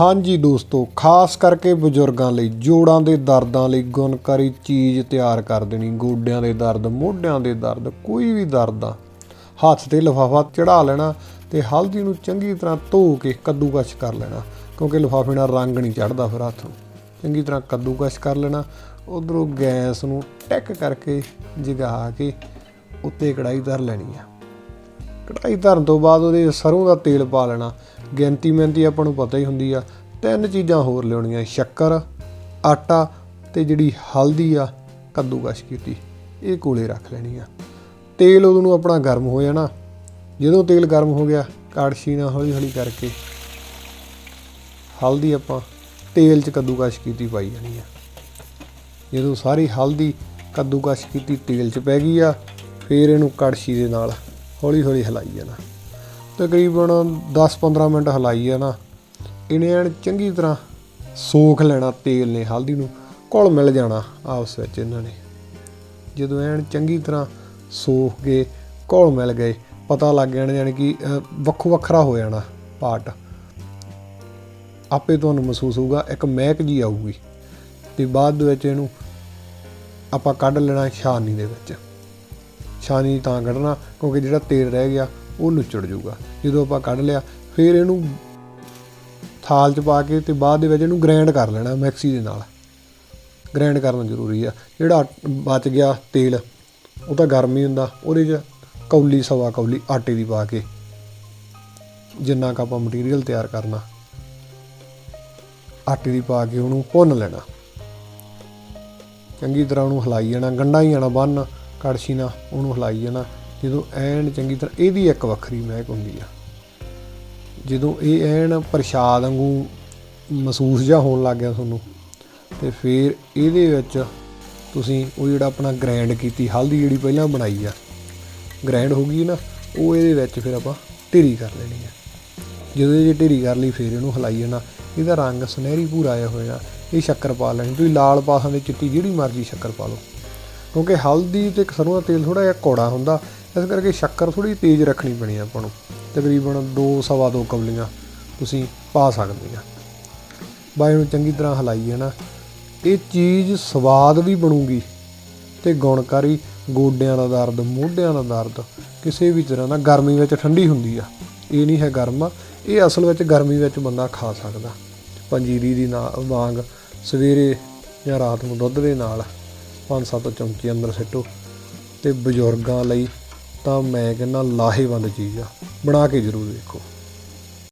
ਹਾਂਜੀ ਦੋਸਤੋ, ਖਾਸ ਕਰਕੇ ਬਜ਼ੁਰਗਾਂ ਲਈ, ਜੋੜਾਂ ਦੇ ਦਰਦਾਂ ਲਈ ਗੁਣਕਾਰੀ ਚੀਜ਼ ਤਿਆਰ ਕਰ ਦੇਣੀ। ਗੋਡਿਆਂ ਦੇ ਦਰਦ, ਮੋਢਿਆਂ ਦੇ ਦਰਦ, ਕੋਈ ਵੀ ਦਰਦ ਆ। ਹੱਥ ਤੇ ਲਿਫਾਫਾ ਚੜਾ ਲੈਣਾ ਤੇ ਹਲਦੀ ਨੂੰ ਚੰਗੀ ਤਰ੍ਹਾਂ ਧੋ ਕੇ ਕੱਦੂਕਸ਼ ਕਰ ਲੈਣਾ, ਕਿਉਂਕਿ ਲਿਫਾਫੇ ਨਾਲ ਰੰਗ ਨਹੀਂ ਚੜਦਾ ਫਿਰ ਹੱਥ ਨੂੰ। ਚੰਗੀ ਤਰ੍ਹਾਂ ਕੱਦੂਕਸ਼ ਕਰ ਲੈਣਾ, ਉਧਰੋਂ ਗੈਸ ਨੂੰ ਟੈਕ ਕਰਕੇ ਜਗਾ ਕੇ ਉੱਤੇ ਕੜਾਈ ਧਰ ਲੈਣੀ ਆ। ਕੜਾਈ ਧਰਨ ਤੋਂ ਬਾਅਦ ਉਹਦੇ ਸਰੋਂ ਦਾ ਤੇਲ ਪਾ ਲੈਣਾ ਗਿਣਤੀ ਮਿਹਨਤੀ ਆਪਾਂ ਨੂੰ ਪਤਾ ਹੀ ਹੁੰਦੀ ਆ। ਤਿੰਨ ਚੀਜ਼ਾਂ ਹੋਰ ਲਿਆਉਣੀਆਂ ਸ਼ੱਕਰ, ਆਟਾ ਤੇ ਜਿਹੜੀ ਹਲਦੀ ਆ, ਕੱਦੂਕਸ਼ ਕੀਤੀ। ਇਹ ਕੋਲੇ ਰੱਖ ਲੈਣੀ ਆ। ਤੇਲ ਉਦੋਂ ਨੂੰ ਆਪਣਾ ਗਰਮ ਹੋ ਜਾਣਾ। ਜਦੋਂ ਤੇਲ ਗਰਮ ਹੋ ਗਿਆ, ਕੜਛੀ ਨਾਲ ਹੌਲੀ ਹੌਲੀ ਕਰਕੇ ਹਲਦੀ ਆਪਾਂ ਤੇਲ 'ਚ ਕੱਦੂਕਸ਼ ਕੀਤੀ ਪਾਈ ਜਾਣੀ ਆ। ਜਦੋਂ ਸਾਰੀ ਹਲਦੀ ਕੱਦੂਕਸ਼ ਕੀਤੀ, ਤੇਲ 'ਚ ਪੈ ਗਈ ਆ, ਫਿਰ ਇਹਨੂੰ ਕੜਛੀ ਦੇ ਨਾਲ ਹੌਲੀ ਹੌਲੀ ਹਿਲਾਈ ਜਾਣਾ। ਤਕਰੀਬਨ 10-15 ਮਿੰਟ ਹਿਲਾਈ ਨਾ, ਇਹਨੇ ਐਨ ਚੰਗੀ ਤਰ੍ਹਾਂ ਸੋਖ ਲੈਣਾ ਤੇਲ ਨੇ, ਹਲਦੀ ਨੂੰ, ਘੁਲ ਮਿਲ ਜਾਣਾ ਆਪਸ ਵਿੱਚ ਇਹਨਾਂ ਨੇ। ਜਦੋਂ ਐਨ ਚੰਗੀ ਤਰ੍ਹਾਂ ਸੋਖ ਕੇ ਘੁਲ ਮਿਲ ਗਏ, ਪਤਾ ਲੱਗ ਜਾਣਾ ਯਾਨੀ ਕਿ ਵੱਖੋ ਵੱਖਰਾ ਹੋ ਜਾਣਾ ਪਾਰਟ। ਆਪੇ ਤੁਹਾਨੂੰ ਮਹਿਸੂਸ ਹੋਊਗਾ, ਇੱਕ ਮਹਿਕ ਜੀ ਆਊਗੀ, ਤੇ ਬਾਅਦ ਦੇ ਵਿੱਚ ਇਹਨੂੰ ਆਪਾਂ ਕੱਢ ਲੈਣਾ ਛਾਨੀ ਦੇ ਵਿੱਚ। ਛਾਨੀ ਤਾਂ ਕੱਢਣਾ, ਕਿਉਂਕਿ ਜਿਹੜਾ ਤੇਲ ਰਹਿ ਗਿਆ ਉਹ ਨੁੱਚੜ ਜੂਗਾ ਜਦੋਂ ਆਪਾਂ ਕੱਢ ਲਿਆ, ਫਿਰ ਇਹਨੂੰ ਥਾਲ 'ਚ ਪਾ ਕੇ ਤੇ ਬਾਅਦ ਦੇ ਵਿੱਚ ਇਹਨੂੰ ਗ੍ਰਾਈਂਡ ਕਰ ਲੈਣਾ ਮਿਕਸੀ ਦੇ ਨਾਲ। ਗ੍ਰਾਈਂਡ ਕਰਨਾ ਜ਼ਰੂਰੀ ਆ। ਜਿਹੜਾ ਬਚ ਗਿਆ ਤੇਲ, ਉਹ ਤਾਂ ਗਰਮ ਹੀ ਹੁੰਦਾ। ਉਹਦੇ 'ਚ ਕੌਲੀ, ਸਵਾ ਕੌਲੀ ਆਟੇ ਦੀ ਪਾ ਕੇ, ਜਿੰਨਾ ਕੁ ਆਪਾਂ ਮਟੀਰੀਅਲ ਤਿਆਰ ਕਰਨਾ, ਆਟੇ ਦੀ ਪਾ ਕੇ ਉਹਨੂੰ ਭੁੰਨ ਲੈਣਾ। ਚੰਗੀ ਤਰ੍ਹਾਂ ਉਹਨੂੰ ਹਿਲਾਈ ਜਾਣਾ, ਗੰਢਾ ਹੀ ਜਾਣਾ ਬੰਨ ਕੜਛੀ ਨਾਲ ਉਹਨੂੰ ਹਿਲਾਈ ਜਾਣਾ। ਜਦੋਂ ਐਨ ਚੰਗੀ ਤਰ੍ਹਾਂ, ਇਹਦੀ ਇੱਕ ਵੱਖਰੀ ਮਹਿਕ ਹੁੰਦੀ ਆ। ਜਦੋਂ ਇਹ ਐਨ ਪ੍ਰਸ਼ਾਦ ਵਾਂਗੂ ਮਹਿਸੂਸ ਜਿਹਾ ਹੋਣ ਲੱਗ ਗਿਆ ਤੁਹਾਨੂੰ, ਤੇ ਫਿਰ ਇਹਦੇ ਵਿੱਚ ਤੁਸੀਂ ਉਹ ਜਿਹੜਾ ਆਪਣਾ ਗ੍ਰਾਈਂਡ ਕੀਤੀ, ਹਲਦੀ ਜਿਹੜੀ ਪਹਿਲਾਂ ਬਣਾਈ ਆ ਗ੍ਰੈਂਡ ਹੋ ਗਈ ਨਾ, ਉਹ ਇਹਦੇ ਵਿੱਚ ਫਿਰ ਆਪਾਂ ਢੇਰੀ ਕਰ ਲੈਣੀ ਆ। ਜਦੋਂ ਇਹ ਢੇਰੀ ਕਰ ਲਈ, ਫਿਰ ਇਹਨੂੰ ਹਿਲਾਈ ਜਾਣਾ। ਇਹਦਾ ਰੰਗ ਸੁਨਹਿਰੀ ਭੂਰਾ ਆਇਆ ਹੋਇਆ। ਇਹ ਸ਼ੱਕਰ ਪਾ ਲੈਣੀ। ਤੁਸੀਂ ਲਾਲ ਪਾਸਾਂ ਸਕਦੇ ਚਿੱਟੀ ਜਿਹੜੀ ਮਰਜ਼ੀ ਸ਼ੱਕਰ ਪਾ ਲਓ। ਕਿਉਂਕਿ ਹਲਦੀ ਤੇ ਸਰੋਂ ਦਾ ਤੇਲ ਥੋੜਾ ਜਿਹਾ ਕੌੜਾ ਹੁੰਦਾ, ਇਸ ਕਰਕੇ ਸ਼ੱਕਰ ਥੋੜੀ ਤੇਜ਼ ਰੱਖਣੀ ਪੈਣੀ ਆਪਾਂ ਨੂੰ। ਤਕਰੀਬਨ 2 ਸਵਾ 2 ਕਵਲੀਆਂ ਤੁਸੀਂ ਪਾ ਸਕਦੇ ਆ। ਬਾਈ ਨੂੰ ਚੰਗੀ ਤਰ੍ਹਾਂ ਹਿਲਾਈ ਨਾ ਇਹ ਚੀਜ਼ ਸਵਾਦ ਵੀ ਬਣੂਗੀ ਤੇ ਗੁਣਕਾਰੀ ਗੋਡਿਆਂ ਦਾ ਦਰਦ, ਮੋਢਿਆਂ ਦਾ ਦਰਦ, ਕਿਸੇ ਵੀ ਤਰ੍ਹਾਂ ਦਾ ਗਰਮੀ ਵਿੱਚ ਠੰਡੀ ਹੁੰਦੀ ਆ। ਇਹ ਨਹੀਂ ਹੈ ਗਰਮ, ਇਹ ਅਸਲ ਵਿੱਚ ਗਰਮੀ ਵਿੱਚ ਬੰਦਾ ਖਾ ਸਕਦਾ। ਪੰਜੀਰੀ ਦੀ ਨਾਲ ਵਾਂਗ ਸਵੇਰੇ ਜਾਂ ਰਾਤ ਨੂੰ ਦੁੱਧ ਦੇ ਨਾਲ ਪੰਜ ਸੱਤ ਚਮਚੇ ਅੰਦਰ ਸਿੱਟੋ ਤੇ ਬਜ਼ੁਰਗਾਂ ਲਈ ਤਾਂ ਮੈਂ ਕਹਿੰਦਾ ਲਾਹੇਵੰਦ ਚੀਜ਼ ਆ। ਬਣਾ ਕੇ ਜ਼ਰੂਰ ਦੇਖੋ